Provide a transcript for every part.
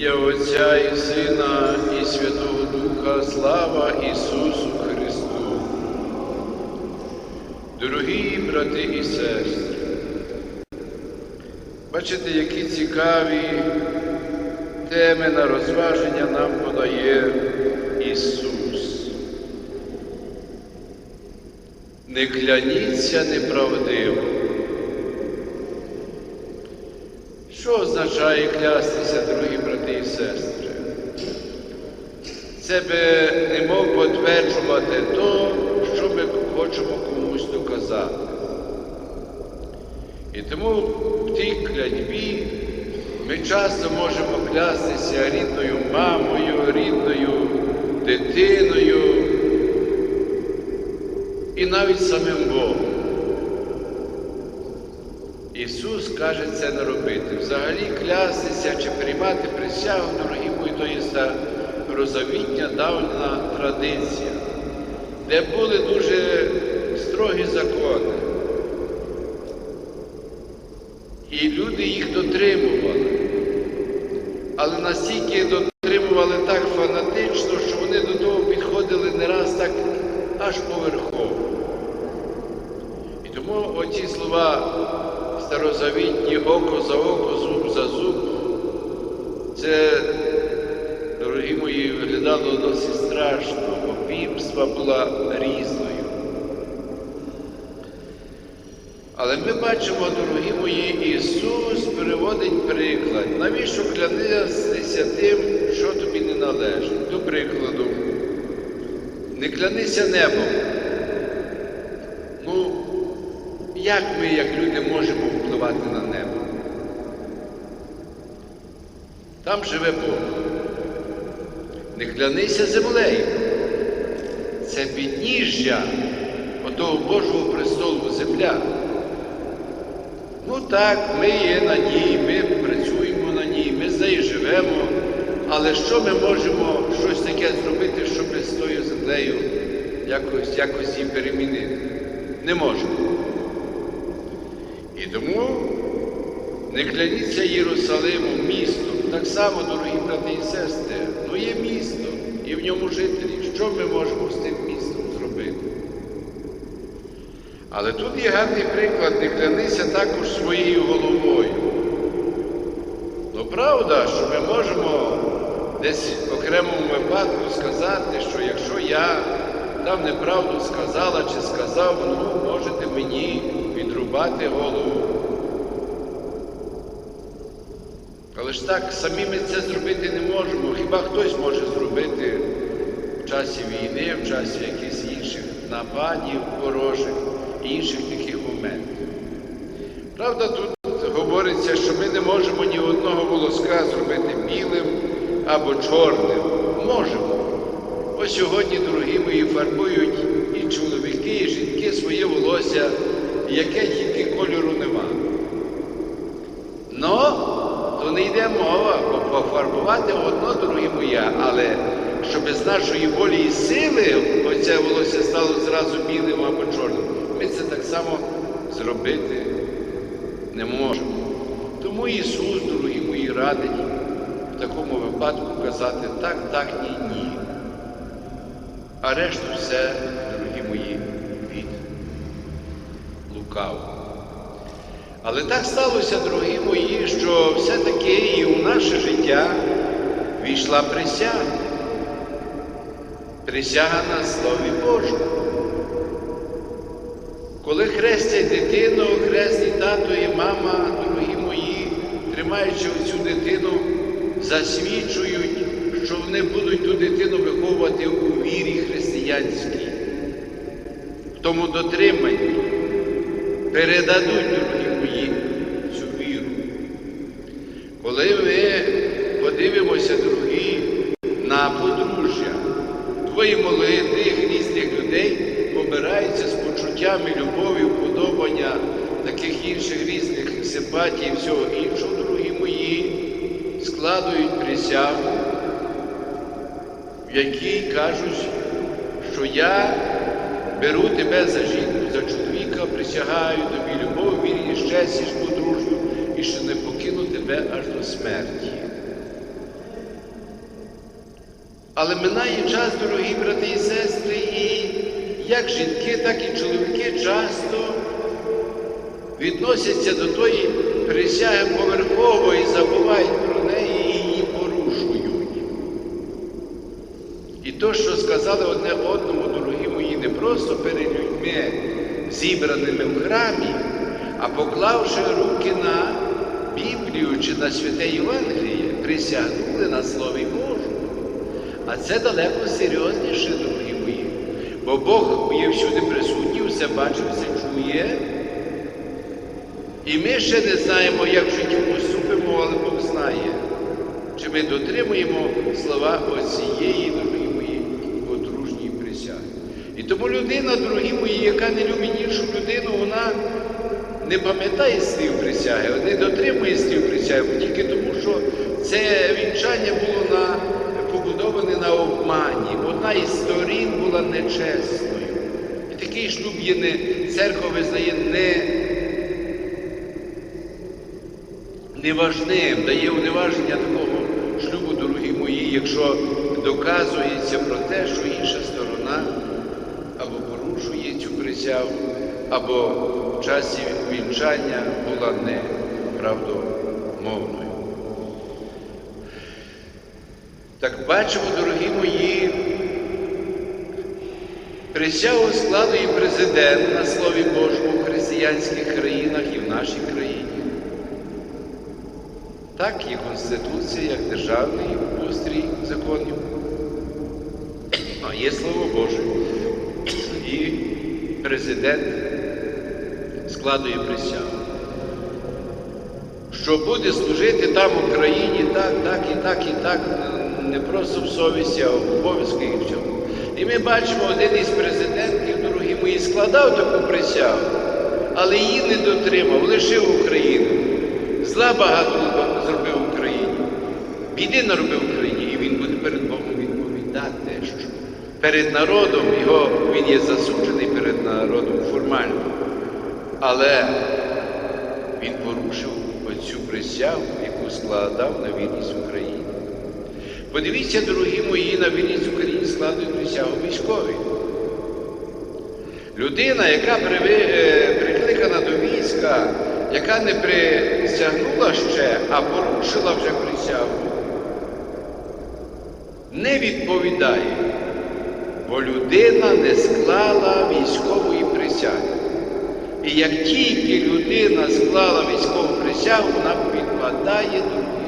ім'я Отця і Сина, і Святого Духа, слава Ісусу Христу. Дорогі брати і сестри, бачите, які цікаві теми на розваження нам подає Ісус. Не кляніться неправдиво. Що означає клястися, дорогі брати і сестри? Це би не мов підтверджувати то, що ми хочемо комусь доказати. І тому в тій клятьбі ми часто можемо клястися рідною мамою, рідною дитиною і навіть самим Богом. Ісус каже це не робити. Взагалі клястися чи приймати присягу, дорогі мої, то є розавітня давня традиція, де були дуже строгі закони. І люди їх дотримували, але настільки дотримували так фанатично, що вони до того підходили не раз так аж поверхово. І тому оці слова старозавітні око за око, зуб за зуб, це, дорогі мої, виглядало досить страшно, бо пімства була різною. Але ми бачимо, дорогі мої, Ісус переводить приклад. Навіщо клянитися тим, що тобі не належить? До прикладу, не клянися небом. Ну, як ми, як люди, можемо впливати на небо? Там живе Бог. Не клянися землею. Це підніжжя отого Божого престолу земля. Ну так, ми є на ній, ми працюємо на ній, ми з нею живемо, але що ми можемо щось таке зробити, щоб з тою землею якось, якось її перемінити? Не можемо. Тому не кляніться Єрусалимом містом. Так само, дорогі брати і сестри, ну є місто і в ньому жителі. Що ми можемо з тим містом зробити? Але тут є гарний приклад, не клянися також своєю головою. Ну, правда, що ми можемо десь в окремому випадку сказати, що якщо я там неправду сказала чи сказав, ну, можете мені відрубати голову. Але ж так самі ми це зробити не можемо. Хіба хтось може зробити в часі війни, в часі якихось інших нападів, ворожих, інших таких моментів. Правда, тут говориться, що ми не можемо ні одного волоска зробити білим або чорним. Можемо. Ось сьогодні, дорогі мої, фарбують і чоловіки, і жінки своє волосся, яке тільки кольору нема. Но то не йде мова, бо пофарбувати одно, дорогі моя, але щоб з нашої волі і сили оце волосся стало зразу білим або чорним, ми це так само зробити не можемо. Тому Ісус, дорогі мої, радить в такому випадку казати так, так, ні, ні. А решту все, дорогі мої, від лукавого. Але так сталося, дорогі мої, що все-таки і у наше життя війшла присяга. Присяга на Слові Божому. Коли хрестять дитину, хрестить тато і мама, дорогі мої, тримаючи цю дитину, засвідчують, що вони будуть ту дитину виховувати у вірі християнській, в тому дотриманні, передадуть, дорогі мої, цю віру. Коли ми подивимося, дорогі, на подружжя, двоє молодих різних людей обираються з почуттями любові, вподобання, таких інших різних симпатій і всього іншого, дорогі мої, складують присягу, в якій кажуть, що я беру тебе за жінку, за чоловіка, присягаю тобі любов, вірі і щастя, подружню, і що не покину тебе аж до смерті. Але минає час, дорогі брати і сестри, і як жінки, так і чоловіки часто відносяться до тої присяги поверхово і забувають про неї і її порушують. І то, що сказали одне одному, дорогі мої, не просто перед людьми, зібраними в храмі, а поклавши руки на Біблію чи на святе Євангеліє, присягнули на Слові Божому. А це далеко серйозніше, дорогі мої. Бо Бог є всюди присутній, все бачить, все чує. І ми ще не знаємо, як в житті поступимо, але Бог знає, чи ми дотримуємо слова оцієї, дорогі мої, подружньої присяги. І тому людина, дорогі мої, яка не любить іншу людину, вона не пам'ятає слів присяги, не дотримує слів присяги, тільки тому, що це вінчання було на, побудоване на обмані. Одна із сторін була нечесною. І такий шлюб є не церква визнає не неважним, дає уневаження такого шлюбу, дорогі мої, якщо доказується про те, що інша сторона або порушує цю присягу, або в часі вінчання була неправдомовною. Так бачимо, дорогі мої, присягу складує президент на Слові Божому в християнських країнах і в нашій країні. Так і Конституція, як державний устрій законів. А є Слово Боже. І президент складує присягу. Що буде служити там Україні так, так і так, і так, не просто в совісті, а в обов'язки і в цьому. І ми бачимо, один із президентів, дорогі мої, складав таку присягу, але її не дотримав, лишив Україну. Зла багато зробив Україні. Біди наробив Україні, і він буде перед Богом відповідати, що перед народом його він є засуджений перед народом формально. Але він порушив оцю присягу, яку складав на вірність Україні. Подивіться, дорогі мої, на вірність Україні складують присягу військові. Людина, яка прикликана до війська, яка не присягнула ще, а порушила вже присягу, не відповідає, бо людина не склала військової присяги. І як тільки людина склала військову присягу, вона підпадає, мої,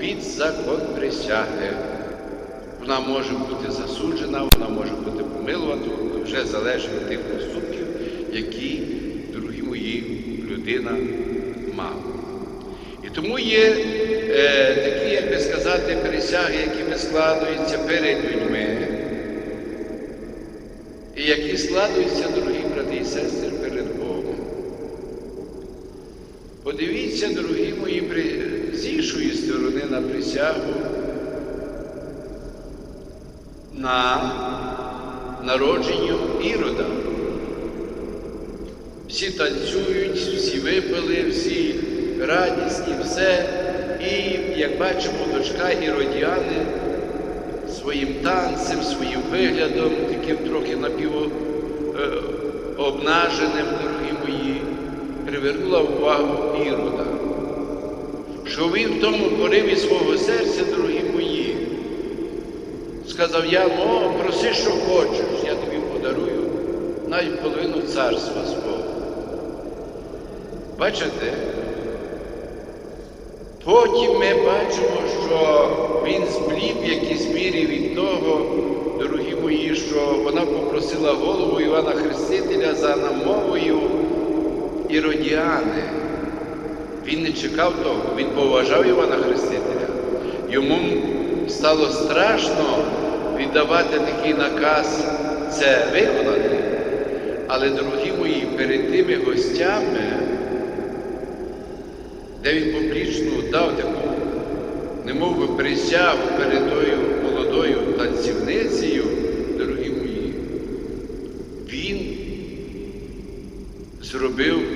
під закон присяги. Вона може бути засуджена, вона може бути помилувана, вже залежить від тих поступків, які, дорогі мої, людина мала. І тому є е, такі, як би сказати, присяги, які складуються перед людьми, і які складуються, дорогі брати і сестри, перед Богом. Подивіться, дорогі мої, з іншої сторони на присягу на народженню Ірода. Всі танцюють, всі випили, всі радісні, все. І, як бачимо, дочка Іродіани своїм танцем, своїм виглядом, таким трохи напівобнаженим, дорогі мої, привернула увагу Ірода. Що він в тому пориві свого серця, дорогі мої, сказав я, о, проси, що хочеш, я тобі подарую навіть половину царства свого. Бачите? Потім ми бачимо, що він зблів в якійсь мірі від того, дорогі мої, що вона попросила голову Івана Хрестителя за намовою Іродіани. Він не чекав того, він поважав Івана Хрестителя. Йому стало страшно віддавати такий наказ, це виконати. Але, дорогі мої, перед тими гостями, де він публічно дав таку, немов би присягу перед тою молодою танцівницею, дорогі мої, він зробив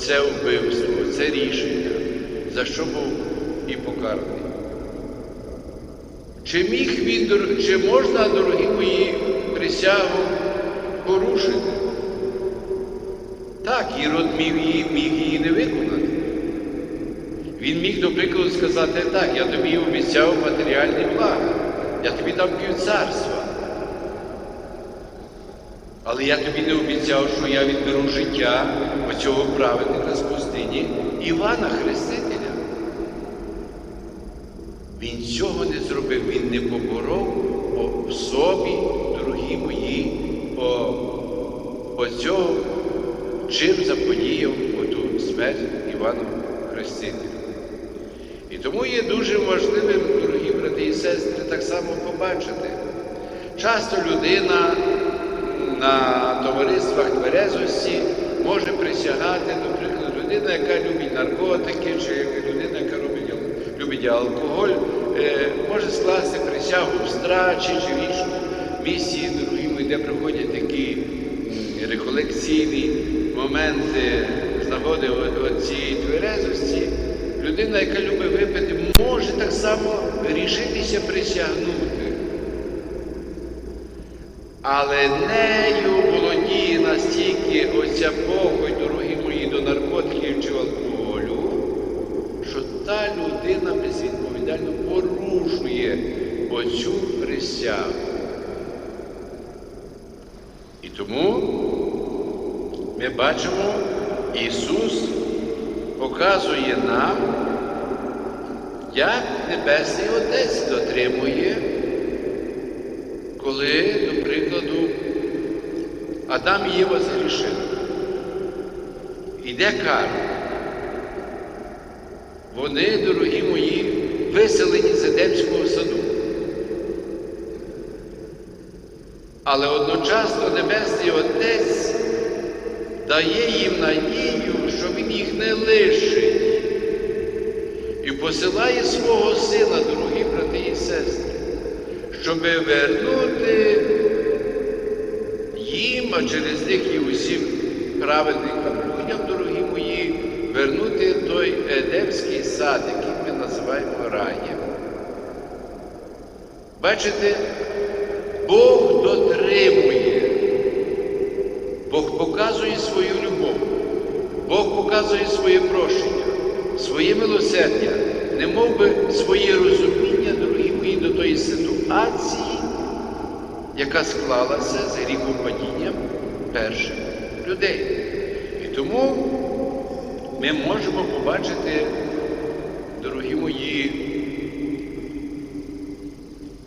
оце вбивство, оце рішення, за що був і покараний. Чи міг він, чи можна, дорогі мої, присягу порушити? Так, Ірод міг її, міг її не виконати. Він міг, до прикладу, сказати так, я тобі обіцяв матеріальні блага, я тобі дам півцарства. Але я тобі не обіцяв, що я відберу життя оцього праведника з пустині Івана Хрестителя. Він цього не зробив, він не поборов по собі, дорогі мої, по, по цього, чим заподіяв оту смерть Івану Хрестителю. І тому є дуже важливим, дорогі брати і сестри, так само побачити. Часто людина на товариствах тверезості може присягати, наприклад, людина, яка любить наркотики, чи людина, яка робить, любить алкоголь, е, може скласти присягу в страчі чи в іншому місці, де приходять такі реколекційні моменти нагоди цієї тверезості. Людина, яка любить випити, може так само рішитися присягнути. Але нею володіє настільки оця похоть, дорогі мої, до наркотиків чи алкоголю, що та людина безвідповідально порушує оцю присягу. І тому ми бачимо, Ісус показує нам, як Небесний Отець дотримує коли, до прикладу, Адам і Єва згрішили. Іде кара. Вони, дорогі мої, виселені з Едемського саду. Але одночасно Небесний Отець дає їм надію, що Він їх не лишить. І посилає свого сина, дорогі брати і сестри щоб вернути а через них і усім праведникам людям, дорогі мої, вернути той Едемський сад, який ми називаємо раєм. Бачите, Бог дотримує, Бог показує свою любов, Бог показує своє прощення, своє милосердя, не би своє розуміння, дорогі мої, до тої ситуації, яка склалася з гріхопадінням перших людей. І тому ми можемо побачити, дорогі мої,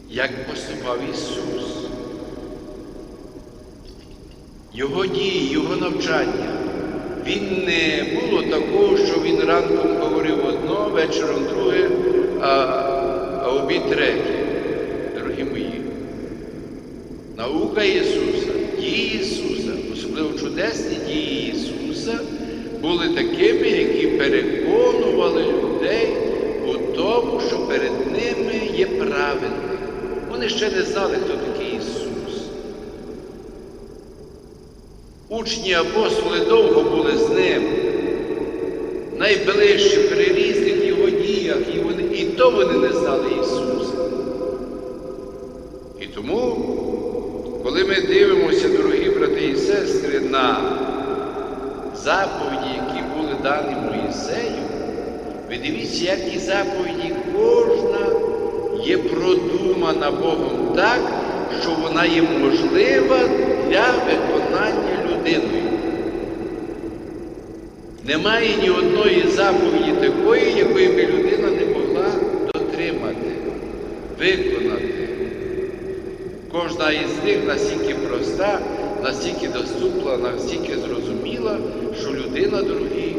як поступав Ісус. Його дії, Його навчання. Він не було такого, що він ранком говорив одно, вечором друге, а, а обід третє, дорогі мої. Наука Ісуса, дії Ісуса, особливо чудесні дії Ісуса, були такими, які переконували людей у тому, що перед ними є праведник. Вони ще не знали, хто такий Ісус. Учні апостоли довго були з ним, найближчі при різних його діях, і, вони, і то вони не знали Ісуса. І тому, коли ми дивимося, дорогі брати і сестри, на заповіді, які були дані Моїсею, ви дивіться, як ті заповіді кожна є продумана Богом так, що вона є можлива для виконання людиною. Немає ні одної заповіді такої, якої би людина не могла дотримати, виконати. Кожна із них настільки проста, настільки доступна, настільки зрозуміла, що людина, дорогі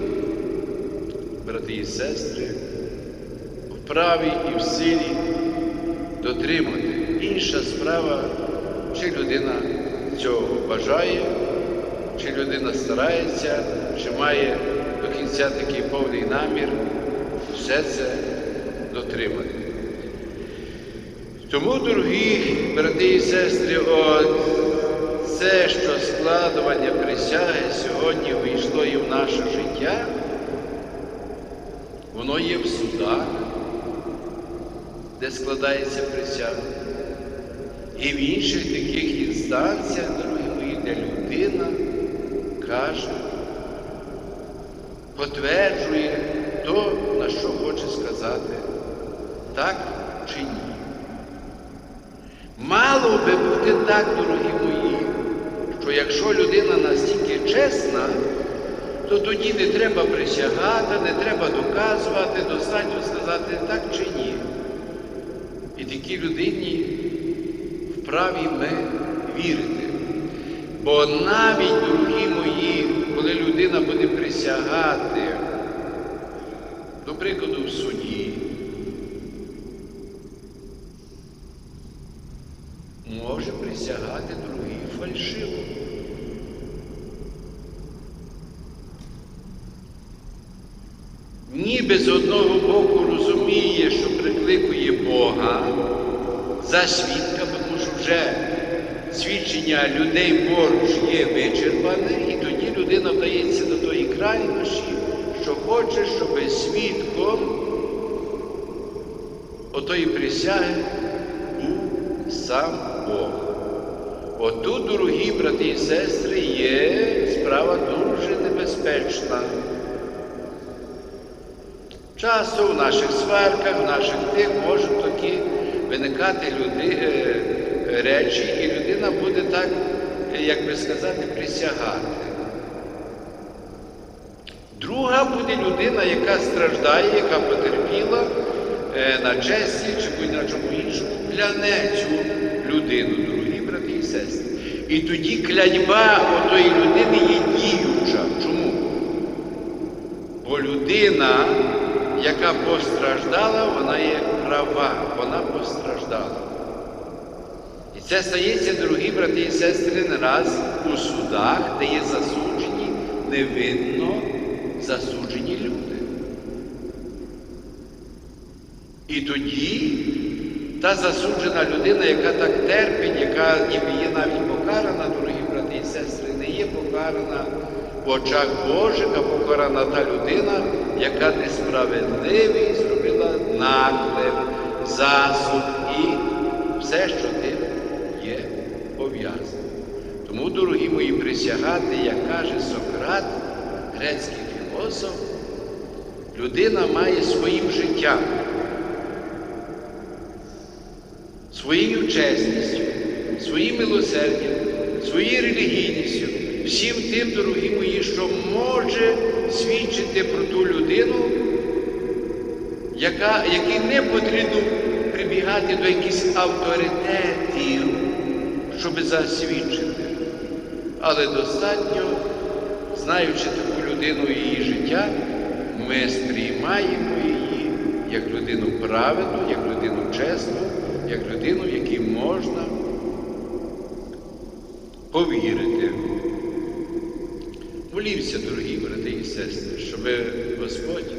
брати і сестри, вправі і в силі дотримати. Інша справа, чи людина цього бажає, чи людина старається, чи має до кінця такий повний намір все це дотримати. Тому, дорогі брати і сестри, от це, що складування присяги сьогодні вийшло і в наше життя, воно є в судах, де складається присяга. І в інших таких інстанціях, дорогі мої, де людина каже, потверджує то, на що хоче сказати, так чи ні. Мало би бути так, дорогі мої, що якщо людина настільки чесна, то тоді не треба присягати, не треба доказувати, достатньо сказати так чи ні. І такій людині вправі ми вірити. Бо навіть, дорогі мої, коли людина буде присягати, до прикладу, в суді, може присягати другий фальшиво. Ніби з одного боку розуміє, що прикликує Бога за свідка, тому що вже свідчення людей поруч є вичерпане, і тоді людина вдається до тої крайності, що хоче, щоб свідком отої присяги був сам Бог. Отут, дорогі брати і сестри, є справа дуже небезпечна. Часто в наших сварках, в наших тих можуть такі виникати люди, е, речі, і людина буде так, як би сказати, присягати. Друга буде людина, яка страждає, яка потерпіла е, на честі чи будь-на чому іншому, кляне цю людину, дорогі брати і сестри. І тоді кляньба отої людини є діюча. Чому? Бо людина, яка постраждала, вона є права, вона постраждала. І це стається, дорогі брати і сестри, не раз у судах, де є засуджені, невинно засуджені люди. І тоді та засуджена людина, яка так терпить, яка ніби є навіть покарана, дорогі брати і сестри, не є покарана в очах Божих, а покарана та людина, яка несправедливий зробила наклеп, засуд і все, що тим є пов'язане. Тому, дорогі мої, присягати, як каже Сократ, грецький філософ, людина має своїм життям, своєю чесністю, своїм милосердям, своєю релігійністю, всім тим, дорогі мої, що може свідчити про ту людину, яка, якій не потрібно прибігати до якихось авторитетів, щоб засвідчити. Але достатньо, знаючи таку людину і її життя, ми сприймаємо її як людину праведну, як людину чесну, як людину, якій можна повірити. Молівся, дорогі брати і сестри, щоб Господь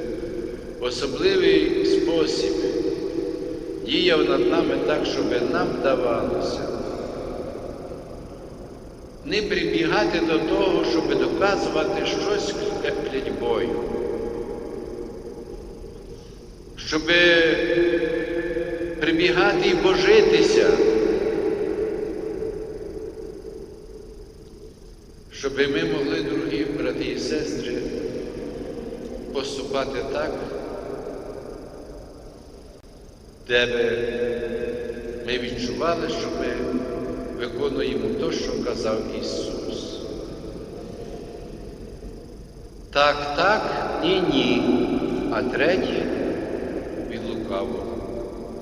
в особливий спосіб діяв над нами так, щоб нам давалося не прибігати до того, щоб доказувати щось клятьбою, щоб прибігати і божитися, щоб ми могли, дорогі брати і сестри, поступати так, де ми відчували, що ми виконуємо те, що казав Ісус. Так, так, ні, ні, а третє від лукавого.